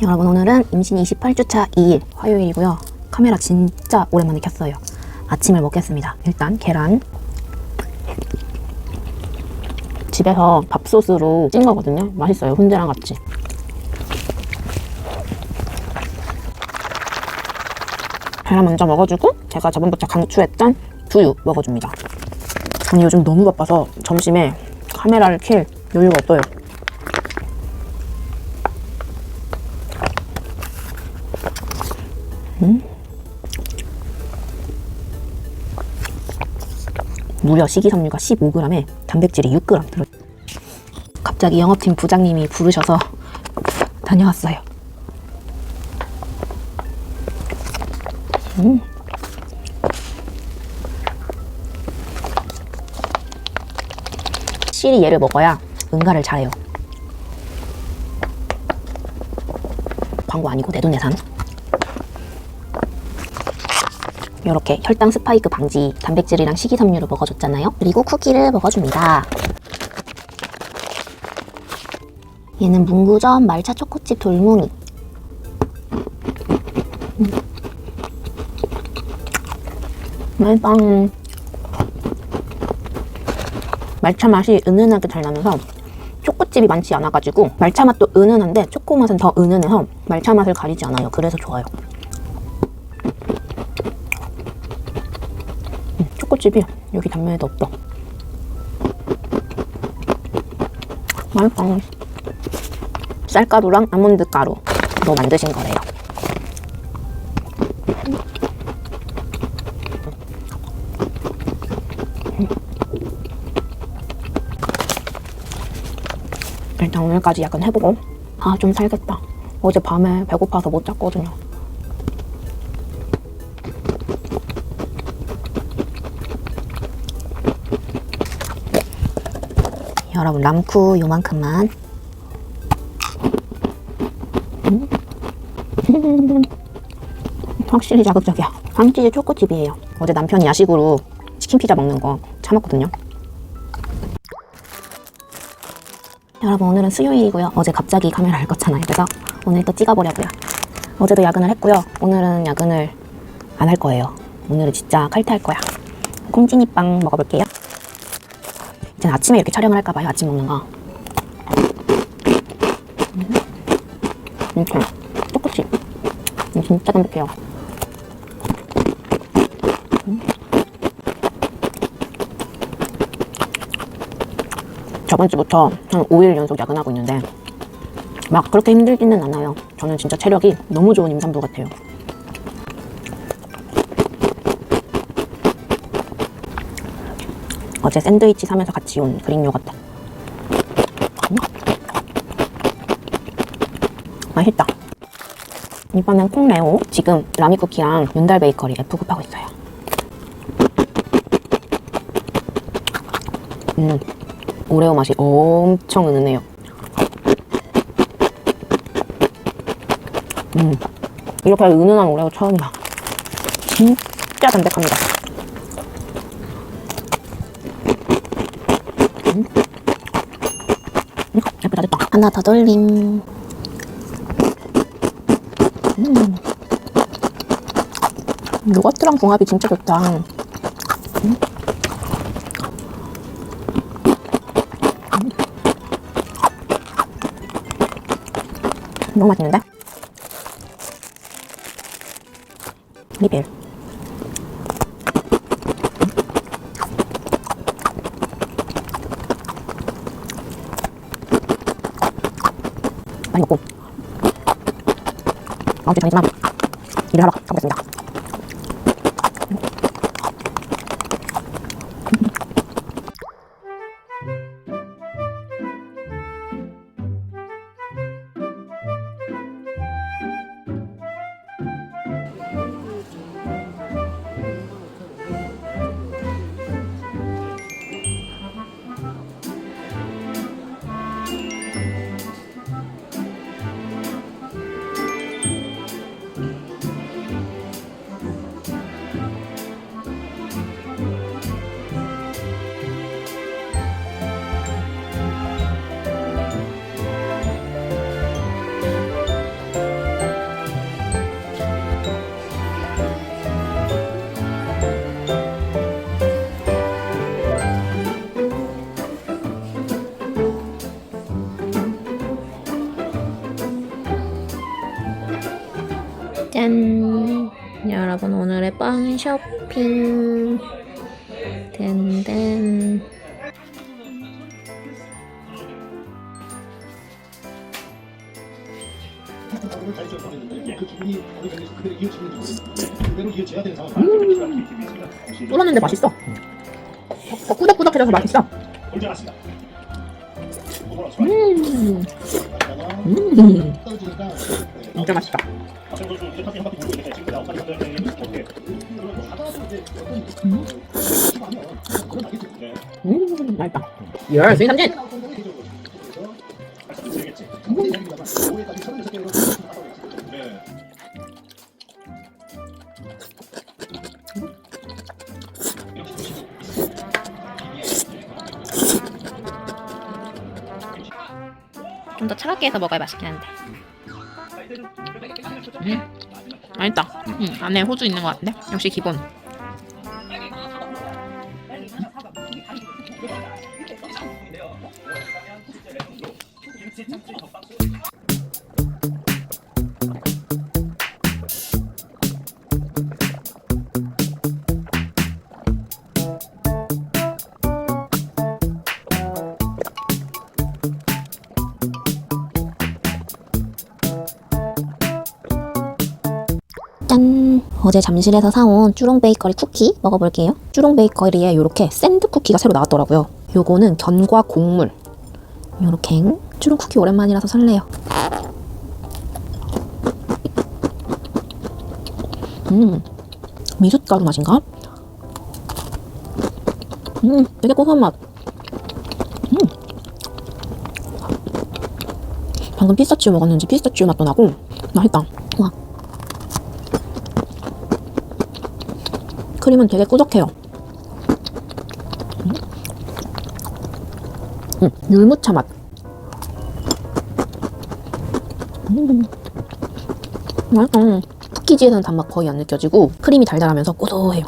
여러분 오늘은 임신 28주차 2일 화요일이고요. 카메라 진짜 오랜만에 켰어요. 아침을 먹겠습니다. 일단 계란 집에서 밥솥으로 찐 거거든요. 맛있어요. 훈제랑 같이. 계란 먼저 먹어주고 제가 저번부터 강추했던 두유 먹어줍니다. 아니 요즘 너무 바빠서 점심에 카메라를 킬 여유가 없어요. 무려 식이섬유가 15g에 단백질이 6g 들어. 갑자기 영업팀 부장님이 부르셔서 다녀왔어요. 음. 실이 얘를 먹어야 응가를 잘해요. 광고 아니고 내돈내산. 이렇게 혈당 스파이크 방지 단백질이랑 식이섬유를 먹어줬잖아요. 그리고 쿠키를 먹어줍니다. 얘는 문구점 말차 초코칩 돌무늬. 음. 맛있다. 말차 맛이 은은하게 잘 나면서 초코칩이 많지 않아가지고 말차 맛도 은은한데 초코 맛은 더 은은해서 말차 맛을 가리지 않아요. 그래서 좋아요. 초코칩이 여기 단면에도 없어. 맛있다. 쌀가루랑 아몬드 가루로 만드신 거래요. 일단 오늘까지 약간 해보고 아 좀 살겠다. 어제 밤에 배고파서 못 잤거든요. 여러분 람쿠 요만큼만. 음. 확실히 자극적이야. 황치즈 초코칩이에요. 어제 남편이 야식으로 치킨 피자 먹는 거 참았거든요. 여러분 오늘은 수요일이고요. 어제 갑자기 카메라를 껐잖아요. 그래서 오늘 또 찍어보려고요. 어제도 야근을 했고요. 오늘은 야근을 안 할 거예요. 오늘은 진짜 칼퇴할 거야. 콩찌니빵 먹어볼게요 이제는 아침에 이렇게 촬영을 할까 봐요. 아침 먹는 거. 음. 이렇게 똑같이. 음, 진짜 담백해요. 음. 저번 주부터 한 5일 연속 야근하고 있는데 막 그렇게 힘들지는 않아요. 저는 진짜 체력이 너무 좋은 임산부 같아요. 어제 샌드위치 사면서 같이 온 그릭 요거트. 음. 맛있다. 이번엔 콩레오. 지금 라미쿠키랑 윤달 베이커리 F급 하고 있어요. 음, 오레오 맛이 엄청 은은해요. 음, 이렇게 은은한 오레오 처음이야. 진짜 담백합니다. 예쁘다 됐다 하나 더 돌림 음. 요거트랑 궁합이 진짜 좋다 음. 음. 너무 맛있는데? 리필 많이 먹고 아무튼 아니지만 빵 쇼핑. 댄댄. 쫄았는데 맛있어. 더 꾸덕꾸덕해져서 맛있어. 음, 음. 떨어지니까 진짜 맛있다. 음, 맛있다. 열, 수인 삼진! 좀 더 차갑게 해서 먹어야 맛있긴 한데. 음, 맛있다. 음, 안에 호주 있는 것 같은데? 역시 기본. 짠! 어제 잠실에서 사온 쭈롱 베이커리 쿠키 먹어볼게요. 쭈롱 베이커리에 이렇게 샌드 쿠키가 새로 나왔더라고요. 요거는 견과 곡물. 요렇게 쭈롱 쿠키 오랜만이라서 설레요. 음, 미숫가루 맛인가? 음, 되게 고소한 맛. 음. 방금 피스타치오 먹었는지 피스타치오 맛도 나고 맛있다. 와. 크림은 되게 꾸덕해요. 음, 음, 율무차 맛. 음, 맛있다. 쿠키지에서는 단맛 거의 안 느껴지고 크림이 달달하면서 고소해요.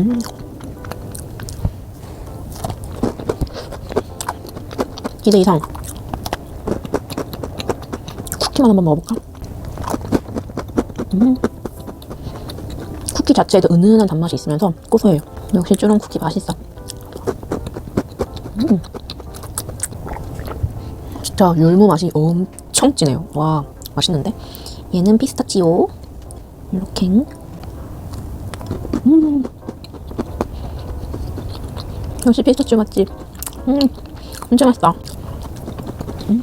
음. 기대 이상. 쿠키만 한번 먹어볼까? 음. 쿠키 자체에도 은은한 단맛이 있으면서 고소해요. 역시 쭈롱 쿠키 맛있어. 음. 진짜 율무 맛이 엄청 진해요. 와, 맛있는데? 얘는 피스타치오. 이렇게. 음. 역시 피스타치오 맛집. 음, 진짜 맛있다. 음.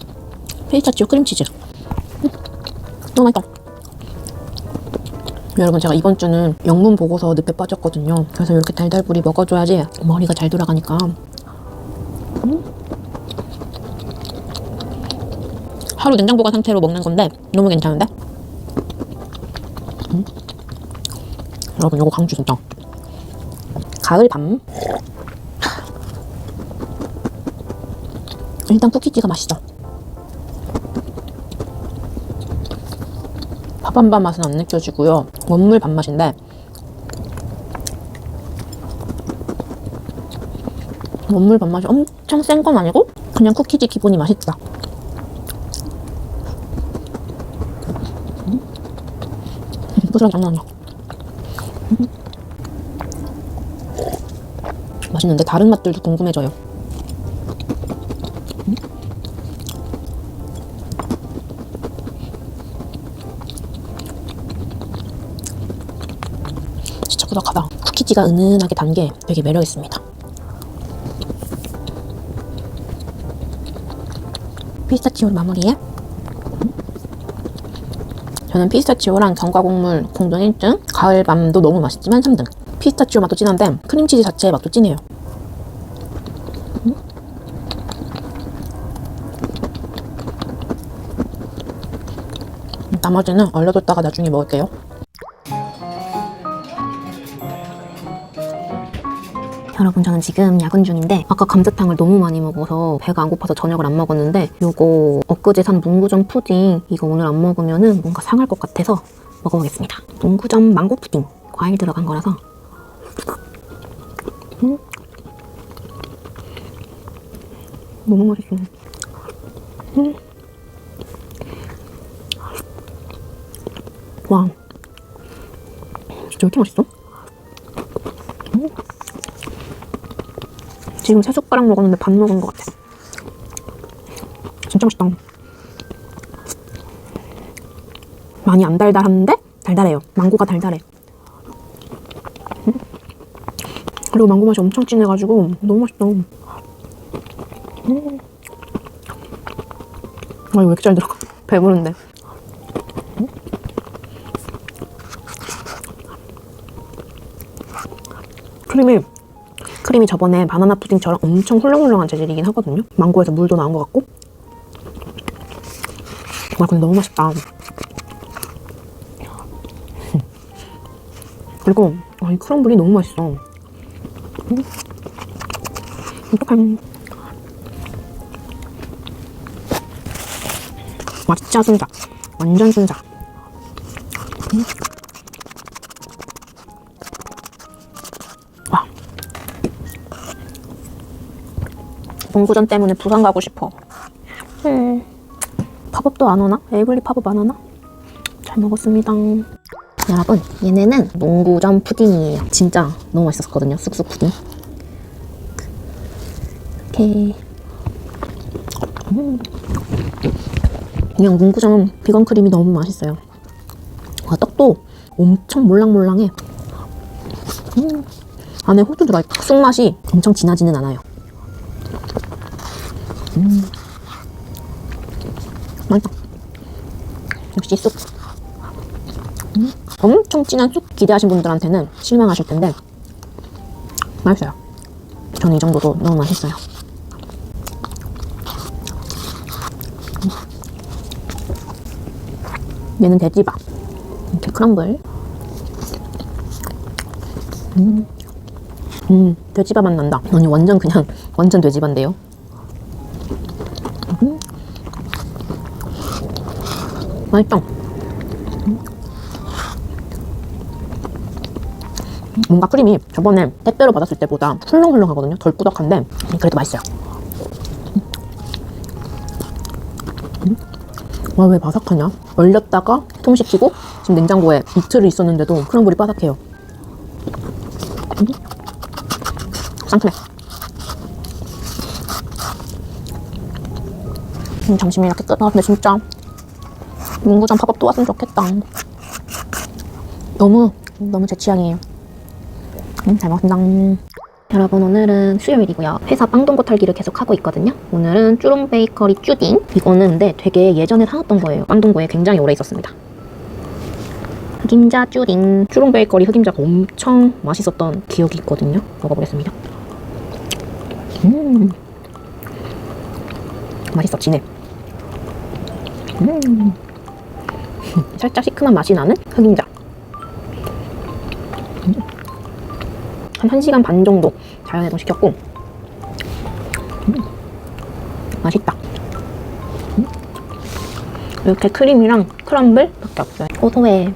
피스타치오 크림치즈. 너무 맛있다. 여러분 제가 이번 주는 영문 보고서 늪에 빠졌거든요. 그래서 이렇게 달달불이 먹어줘야지 머리가 잘 돌아가니까. 음? 하루 냉장 보관 상태로 먹는 건데 너무 괜찮은데? 음? 여러분 이거 강추 진짜. 가을 밤. 일단 쿠키지가 맛있어. 밥 한 밥 맛은 안 느껴지고요. 원물 밥맛인데 원물 밥맛이 엄청 센 건 아니고 그냥 쿠키지 기본이 맛있다. 고소한 장난 아니야. 음. 맛있는데 다른 맛들도 궁금해져요. 진짜 꾸덕하다. 쿠키지가 은은하게 단 게 되게 매력 있습니다. 피스타치오 마무리에 저는 피스타치오랑 견과곡물 공동 1등, 가을밤도 너무 맛있지만 3등. 피스타치오 맛도 진한데 크림치즈 자체의 맛도 진해요. 음? 나머지는 얼려뒀다가 나중에 먹을게요. 여러분 저는 지금 야근 중인데 아까 감자탕을 너무 많이 먹어서 배가 안 고파서 저녁을 안 먹었는데 요거 엊그제 산 문구점 푸딩 이거 오늘 안 먹으면은 뭔가 상할 것 같아서 먹어보겠습니다. 문구점 망고 푸딩 과일 들어간 거라서 음. 너무 맛있어. 음. 와. 진짜 왜 이렇게 맛있어? 지금 세 숟가락 먹었는데 반 먹은 것 같아. 진짜 맛있다. 많이 안 달달한데 달달해요. 망고가 달달해. 음. 그리고 망고 맛이 엄청 진해가지고 너무 맛있다. 음. 아 이거 왜 이렇게 잘 들어가? 배부른데. 음. 크림이 크림이 저번에 바나나 푸딩처럼 엄청 훌렁훌렁한 재질이긴 하거든요. 망고에서 물도 나온 것 같고. 와 근데 너무 맛있다. 그리고 아, 이 크럼블이 너무 맛있어. 음. 어떡해. 와 진짜 순자. 완전 순자. 공구전 때문에 부산 가고 싶어. 음. 팝업도 안 오나? 에이블리 팝업 안 오나? 잘 먹었습니다. 여러분, 얘네는 농구전 푸딩이에요. 진짜 너무 맛있었거든요. 쑥쑥 푸딩. 이렇게. 음. 그냥 문구점 비건 크림이 너무 맛있어요. 와, 떡도 엄청 몰랑몰랑해. 음. 안에 호두 들어가 있고 쑥 맛이 엄청 진하지는 않아요. 음. 맛있다. 역시 쑥. 음. 엄청 진한 쑥 기대하신 분들한테는 실망하실 텐데 맛있어요. 저는 이 정도도 너무 맛있어요. 얘는 돼지밥. 이렇게 크럼블. 음, 음 돼지밥 맛 난다. 아니 완전 그냥 완전 돼지밥인데요. 맛있다. 음. 뭔가 크림이 저번에 택배로 받았을 때보다 훌렁훌렁하거든요. 덜 꾸덕한데 그래도 맛있어요. 와 왜 바삭하냐? 얼렸다가 통식히고 지금 냉장고에 이틀을 있었는데도 크럼블이 바삭해요. 음. 상큼해. 음, 점심이 이렇게 끝나는데 진짜 문구점 팝업 또 왔으면 좋겠다. 너무 너무 제 취향이에요. 음, 잘 먹었습니다. 여러분 오늘은 수요일이고요. 회사 빵동고 털기를 계속 하고 있거든요. 오늘은 쭈롱 베이커리 쭈딩. 이거는 근데 되게 예전에 사왔던 거예요. 빵동고에 굉장히 오래 있었습니다. 흑임자 쭈딩. 쭈롱 베이커리 흑임자가 엄청 맛있었던 기억이 있거든요. 먹어보겠습니다. 음. 맛있어, 진해. 음. 살짝 시큼한 맛이 나는 흑임자. 한 1시간 반 정도 자연해동 시켰고 음, 맛있다 음. 이렇게 크림이랑 크럼블 밖에 없어요 고소해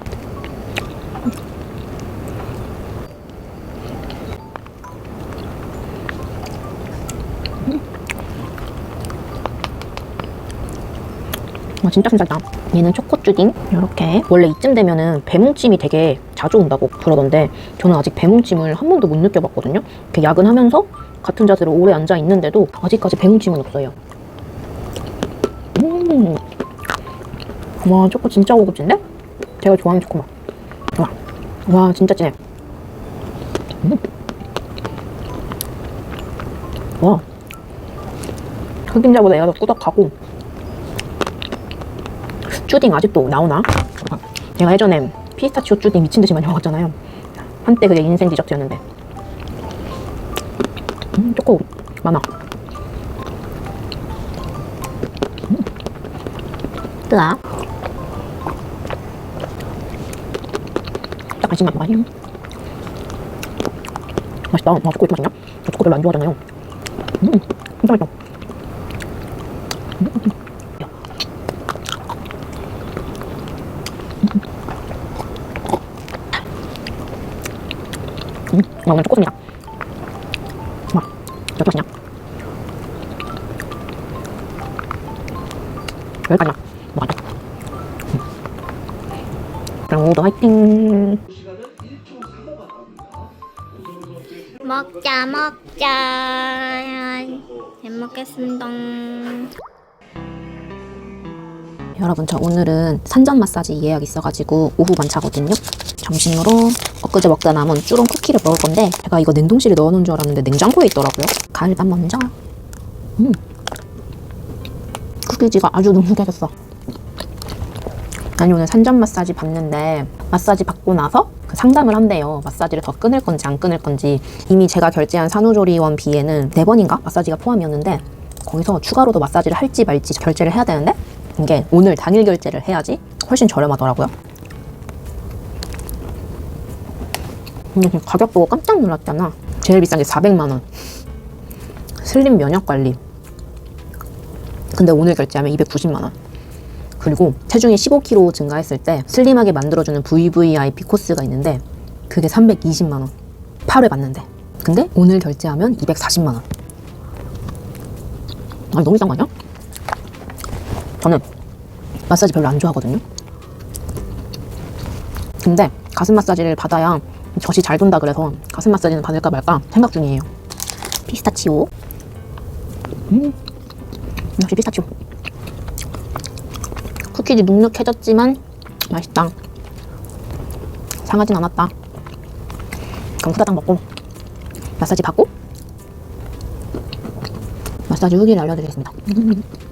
진짜 진짜다. 얘는 초코쭈딩 이렇게. 원래 이쯤 되면은 배뭉찜이 되게 자주 온다고 그러던데 저는 아직 배뭉찜을 한 번도 못 느껴봤거든요. 이렇게 야근하면서 같은 자세로 오래 앉아 있는데도 아직까지 배뭉찜은 없어요. 음. 와 초코 진짜 고급진데? 제가 좋아하는 초코맛. 와, 와 진짜 진해. 음. 와. 흑임자보다 얘가 더 꾸덕하고 쭈딩 아직도 나오나? 제가 예전에 피스타치오 쭈딩 미친 듯이 많이 먹었잖아요. 한때 그게 인생 디저트였는데. 음, 초코 많아. 음. 뜨아. 약간 심한 맛이. 맛있다. 와, 초코 이렇게 맛있냐? 저 초코 별로 안 좋아하잖아요. 음, 진짜 맛있다. 음, 와, 오늘 초코송이다. 와, 몇 맛이냐? 여기까지만 먹자. 그럼 오늘도 화이팅. 먹자 먹자 잘 먹겠습니다 여러분 저 오늘은 산전 마사지 예약 있어가지고 오후 만차거든요. 점심으로 엊그제 먹다 남은 쭈롱 쿠키를 먹을 건데 제가 이거 냉동실에 넣어놓은 줄 알았는데 냉장고에 있더라고요. 가을밤 먼저. 음. 쿠키지가 아주 눅눅해졌어. 아니 오늘 산전 마사지 받는데 마사지 받고 나서 그 상담을 한대요. 마사지를 더 끊을 건지 안 끊을 건지 이미 제가 결제한 산후조리원 비에는 네 번인가 마사지가 포함이었는데 거기서 추가로도 마사지를 할지 말지 결제를 해야 되는데 이게 오늘 당일 결제를 해야지 훨씬 저렴하더라고요. 근데 가격 보고 깜짝 놀랐잖아. 제일 비싼 게 400만 원. 슬림 면역 관리. 근데 오늘 결제하면 290만 원. 그리고 체중이 15kg 증가했을 때 슬림하게 만들어주는 VVIP 코스가 있는데 그게 320만 원. 8회 받는데. 근데 오늘 결제하면 240만 원. 아니 너무 비싼 거 아니야? 저는 마사지 별로 안 좋아하거든요. 근데 가슴 마사지를 받아야 젖이 잘 돈다 그래서 가슴 마사지는 받을까 말까 생각 중이에요. 피스타치오. 음, 역시 피스타치오. 쿠키지 눅눅해졌지만 맛있다. 상하진 않았다. 그럼 후다닥 먹고 마사지 받고 마사지 후기를 알려드리겠습니다.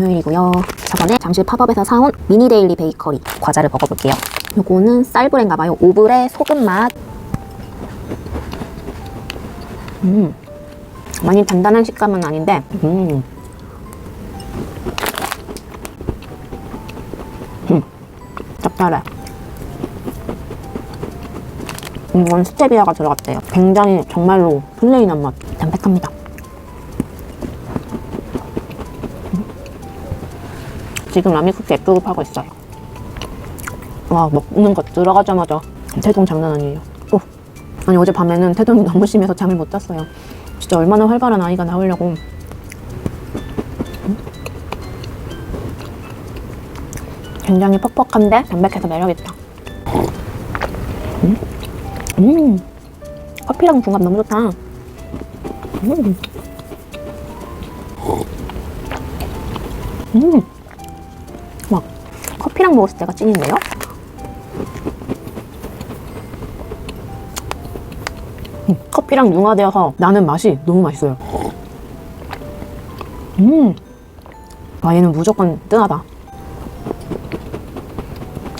금요일이고요. 저번에 잠실 팝업에서 사온 미니 데일리 베이커리 과자를 먹어볼게요. 요거는 쌀브레인가봐요. 오브레 소금 맛. 음, 많이 단단한 식감은 아닌데, 음, 음, 짭짤해. 이건 스테비아가 들어갔대요. 굉장히 정말로 플레인한 맛, 담백합니다. 지금 라미쿠키 애프급하고 있어요. 와 먹는 것 들어가자마자 태동 장난 아니에요. 오. 아니 어제 밤에는 태동이 너무 심해서 잠을 못 잤어요. 진짜 얼마나 활발한 아이가 나오려고. 음? 굉장히 퍽퍽한데 담백해서 매력있다. 음. 음. 커피랑 궁합 너무 좋다. 음. 음. 막 커피랑 먹었을 때가 찐인데요? 음, 커피랑 융화되어서 나는 맛이 너무 맛있어요. 음, 와 얘는 무조건 뜨하다.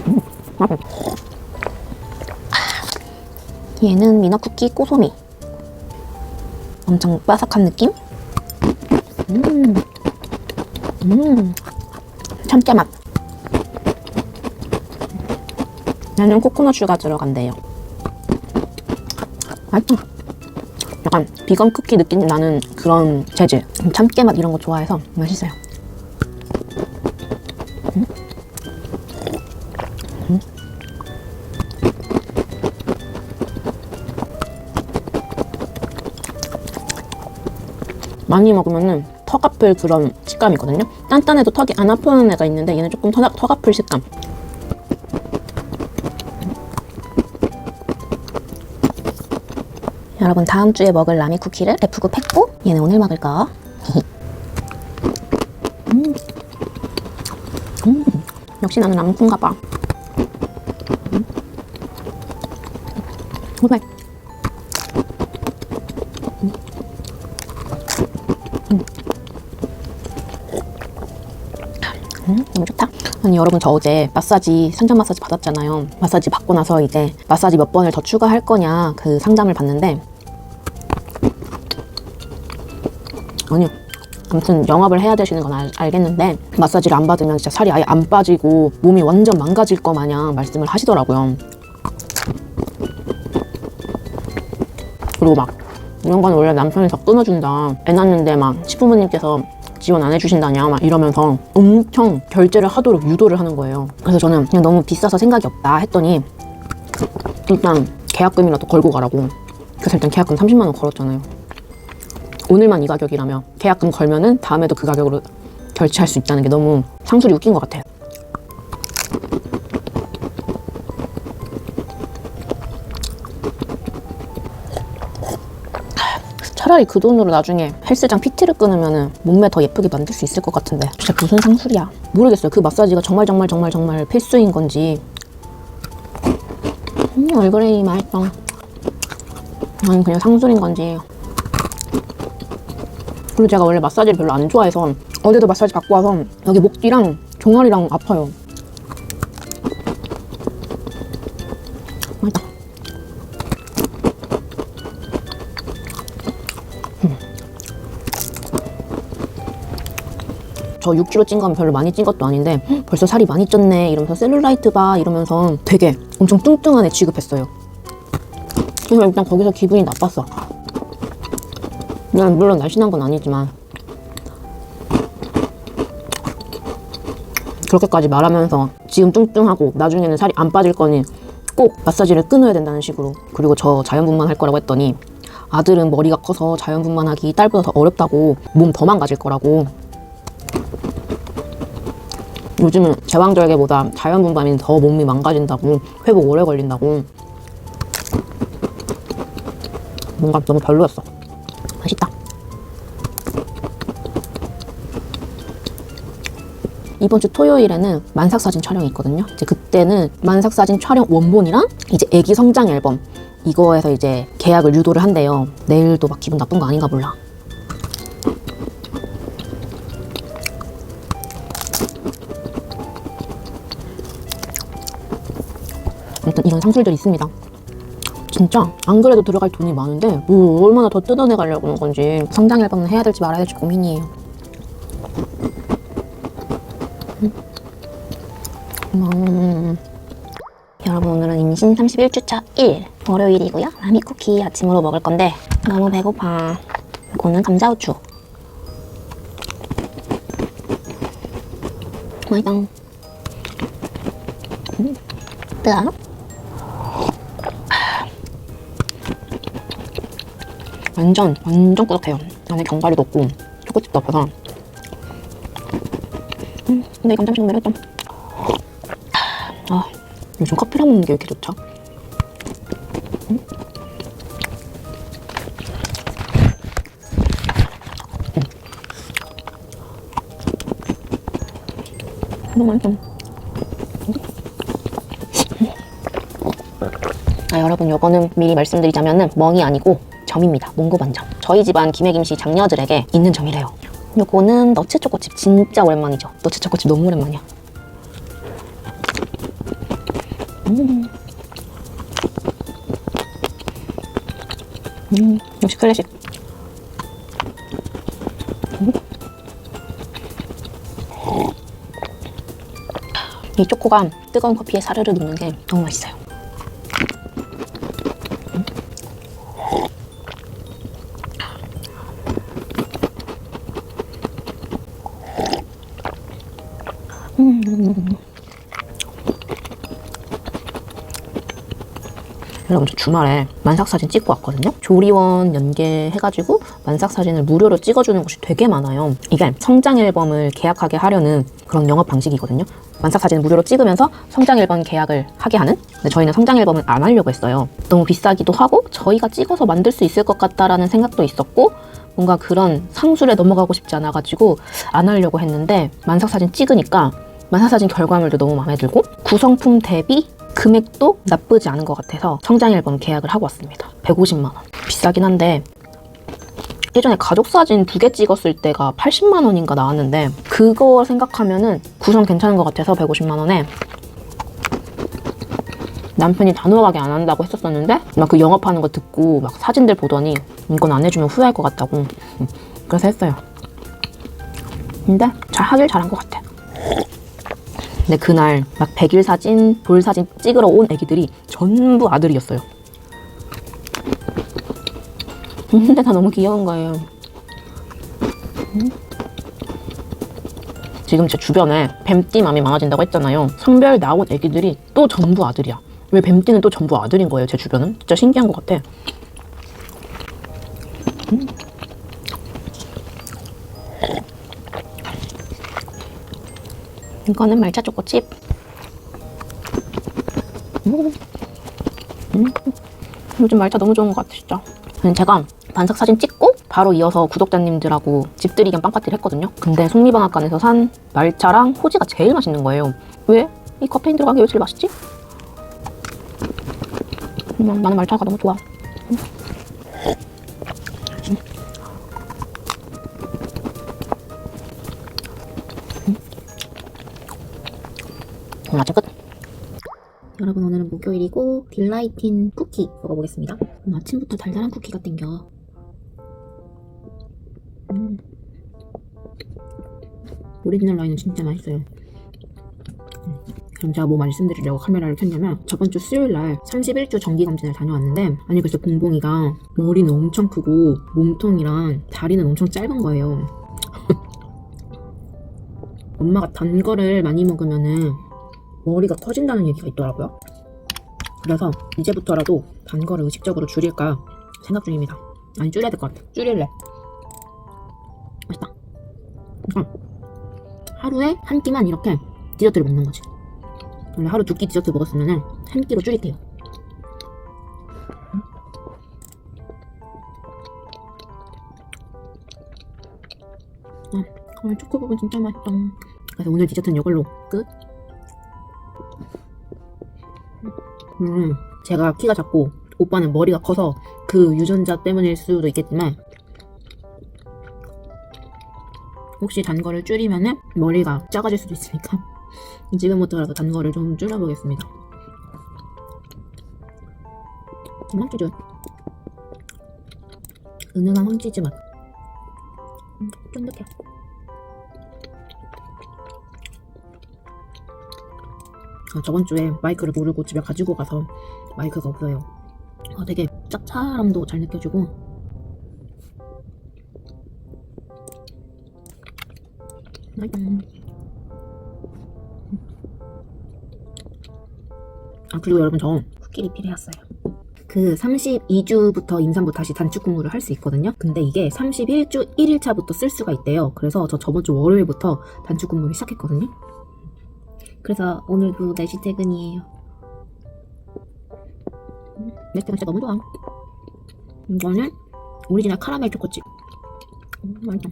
음. 얘는 미너 쿠키 꼬소미. 엄청 바삭한 느낌? 음, 음, 참깨 맛. 얘는 코코넛 슈가 들어간대요. 맛있다. 약간 비건 쿠키 느낌 나는 그런 재질. 참깨 맛 이런 거 좋아해서 맛있어요. 음? 음? 많이 먹으면은 턱 아플 그런 식감이거든요. 단단해도 턱이 안 아프는 애가 있는데 얘는 조금 턱, 턱 아플 식감. 여러분 다음 주에 먹을 라미 쿠키를 F급 했고 얘는 오늘 먹을 거. 음. 음. 역시 나는 남kun가 봐. 음. 정말. 음. 음. 음, 너무 좋다. 아니 여러분 저 어제 마사지 상장 마사지 받았잖아요. 마사지 받고 나서 이제 마사지 몇 번을 더 추가할 거냐 그 상담을 받는데 아니요 아무튼 영업을 해야 되시는 건 알, 알겠는데 마사지를 안 받으면 진짜 살이 아예 안 빠지고 몸이 완전 망가질 거 마냥 말씀을 하시더라고요. 그리고 막 이런 건 원래 남편이 더 끊어준다. 애 낳는데 막 시부모님께서 지원 안 해주신다냐 막 이러면서 엄청 결제를 하도록 유도를 하는 거예요. 그래서 저는 그냥 너무 비싸서 생각이 없다 했더니 일단 계약금이라도 걸고 가라고. 그래서 일단 계약금 30만 원 걸었잖아요. 오늘만 이 가격이라며 계약금 걸면은 다음에도 그 가격으로 결제할 수 있다는 게 너무 상술이 웃긴 것 같아요. 차라리 그 돈으로 나중에 헬스장 PT를 끊으면 몸매 더 예쁘게 만들 수 있을 것 같은데. 진짜 무슨 상술이야. 모르겠어요. 그 마사지가 정말 정말 정말 정말 필수인 건지. 음 얼그레이 맛있다 아니 그냥 상술인 건지 그리고 제가 원래 마사지를 별로 안 좋아해서 어제도 마사지 받고 와서 여기 목 뒤랑 종아리랑 아파요 맛있다 저 6kg 찐 건 별로 많이 찐 것도 아닌데 "헉, 벌써 살이 많이 쪘네 이러면서 셀룰라이트 봐 이러면서 되게 엄청 뚱뚱한 애 취급했어요. 그래서 일단 거기서 기분이 나빴어. 난 물론 날씬한 건 아니지만. 그렇게까지 말하면서 지금 뚱뚱하고 나중에는 살이 안 빠질 거니 꼭 마사지를 끊어야 된다는 식으로 그리고 저 자연분만 할 거라고 했더니 아들은 머리가 커서 자연분만 하기 딸보다 더 어렵다고 몸 더 망가질 거라고. 요즘은 제왕절개보다 자연분만이 더 몸이 망가진다고 회복 오래 걸린다고. 뭔가 너무 별로였어 맛있다. 이번 주 토요일에는 만삭 사진 촬영이 있거든요. 이제 그때는 만삭 사진 촬영 원본이랑 이제 애기 성장 앨범 이거에서 이제 계약을 유도를 한대요. 내일도 막 기분 나쁜 거 아닌가 몰라. 아무튼 이런 상술들이 있습니다. 진짜 안 그래도 들어갈 돈이 많은데 뭐 얼마나 더 뜯어내 가려고 하는 건지 성장 앨범은 해야 될지 말아야 될지 고민이에요. 음. 여러분 오늘은 임신 31주차 1 월요일이고요. 라미 쿠키 아침으로 먹을 건데 너무 배고파. 이거는 감자우추. 맛있다. 음. 뜨아? 완전 완전 꾸덕해요. 안에 견과류도 없고 초코칩도 없어서. 음, 근데 이 감자맛이 너무 매력있다. 아, 요즘 커피랑 먹는 게 왜 이렇게 좋죠? 음? 음. 너무 맛있어. 아, 여러분 요거는 미리 말씀드리자면은 멍이 아니고 점입니다. 몽고반점. 저희 집안 김혜김씨 장녀들에게 있는 점이래요. 요거는 너츠 초코칩 진짜 오랜만이죠. 너츠 초코칩 너무 오랜만이야. 음. 음, 역시 클래식. 음. 이 초코가 뜨거운 커피에 사르르 녹는 게 너무 맛있어요. 여러분 저 주말에 만삭사진 찍고 왔거든요. 조리원 연계해가지고 만삭사진을 무료로 찍어주는 곳이 되게 많아요. 이게 성장 앨범을 계약하게 하려는 그런 영업 방식이거든요. 만삭사진을 무료로 찍으면서 성장 앨범 계약을 하게 하는? 근데 저희는 성장 앨범을 안 하려고 했어요. 너무 비싸기도 하고 저희가 찍어서 만들 수 있을 것 같다라는 생각도 있었고 뭔가 그런 상술에 넘어가고 싶지 않아가지고 안 하려고 했는데 만삭사진 찍으니까 만삭사진 결과물도 너무 마음에 들고 구성품 대비 금액도 나쁘지 않은 것 같아서 성장 앨범 계약을 하고 왔습니다. 150만 원. 비싸긴 한데 예전에 가족 사진 두 개 찍었을 때가 80만 원인가 나왔는데 그거 생각하면은 구성 괜찮은 것 같아서 150만 원에 남편이 단호하게 안 한다고 했었었는데 막 그 영업하는 거 듣고 막 사진들 보더니 이건 안 해주면 후회할 것 같다고 음, 그래서 했어요. 근데 잘 하길 잘한 것 같아. 근데 그날 막 100일 사진, 돌 사진 찍으러 온 애기들이 전부 아들이었어요. 근데 다 너무 귀여운 거예요. 음. 지금 제 주변에 뱀띠 맘이 많아진다고 했잖아요. 성별 나온 애기들이 또 전부 아들이야. 왜 뱀띠는 또 전부 아들인 거예요, 제 주변은? 진짜 신기한 것 같아. 음. 이거는 말차 초코칩. 음. 음. 요즘 말차 너무 좋은 것 같아, 진짜. 근데 제가 반삭 사진 찍고 바로 이어서 구독자님들하고 집들이 겸 빵파티를 했거든요. 근데 속리방앗간에서 산 말차랑 호지가 제일 맛있는 거예요. 왜? 이 카페인 들어간 게 왜 제일 맛있지? 음, 나는 말차가 너무 좋아. 음. 아침 끝. 여러분 오늘은 목요일이고 딜라이틴 쿠키 먹어보겠습니다. 오늘 아침부터 달달한 쿠키가 땡겨. 음. 오리지널 라인은 진짜 맛있어요. 음. 그럼 제가 뭐 말씀드리려고 카메라를 켰냐면 저번 주 수요일 날 31주 정기 검진을 다녀왔는데 아니 글쎄 봉봉이가 머리는 엄청 크고 몸통이랑 다리는 엄청 짧은 거예요. 엄마가 단 거를 많이 먹으면은 머리가 커진다는 얘기가 있더라고요. 그래서 이제부터라도 단 거를 의식적으로 줄일까 생각 중입니다. 아니 줄여야 될 것 같아. 줄일래. 맛있다. 그러니까 하루에 한 끼만 이렇게 디저트를 먹는 거지. 원래 하루 두 끼 디저트 먹었으면 한 끼로 줄일게요. 아, 오늘 초코 부분 진짜 맛있다. 그래서 오늘 디저트는 이걸로 끝. 음, 제가 키가 작고 오빠는 머리가 커서 그 유전자 때문일 수도 있겠지만 혹시 단 거를 줄이면은 머리가 작아질 수도 있으니까 지금부터라도 단 거를 좀 줄여보겠습니다. 황치즈 은은한 황치즈 맛 음, 쫀득해 아, 저번 주에 마이크를 모르고 집에 가지고 가서 마이크가 없어요. 어, 되게 짭짤함도 잘 느껴지고. 맛있다. 아, 그리고 여러분 저 쿠키 리필 해왔어요. 그 32주부터 임산부 다시 단축 근무를 할 수 있거든요. 근데 이게 31주 1일차부터 쓸 수가 있대요. 그래서 저 저번 주 월요일부터 단축 근무를 시작했거든요. 그래서 오늘도 4시 퇴근이에요. 음, 내 때가 진짜 너무 좋아. 이거는 오리지널 카라멜 초코칩. 음, 맛있다.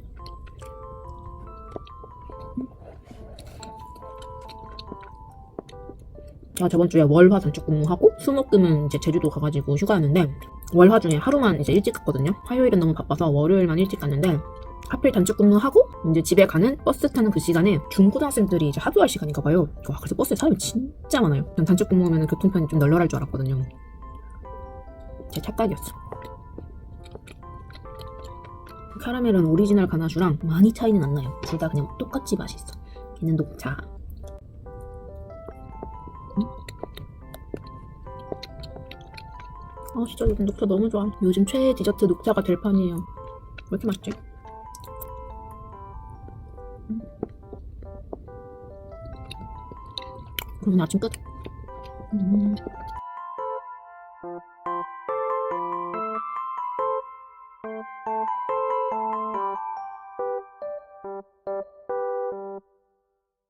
제가 저번 주에 월화 단축 근무하고 수목금은 이제 제주도 가가지고 휴가였는데 월화 중에 하루만 이제 일찍 갔거든요. 화요일은 너무 바빠서 월요일만 일찍 갔는데 하필 단축 근무하고 이제 집에 가는 버스 타는 그 시간에 중고등학생들이 이제 합류할 시간인가 봐요. 와, 그래서 버스에 사람이 진짜 많아요. 난 단축 근무하면 교통편이 좀 널널할 줄 알았거든요. 제 착각이었어. 카라멜은 오리지널 가나슈랑 많이 차이는 안 나요. 둘 다 그냥 똑같이 맛있어. 얘는 녹차. 음? 아 진짜 요즘 녹차 너무 좋아. 요즘 최애 디저트 녹차가 될 판이에요. 왜 이렇게 맛있지? 그럼 아침 끝. 음.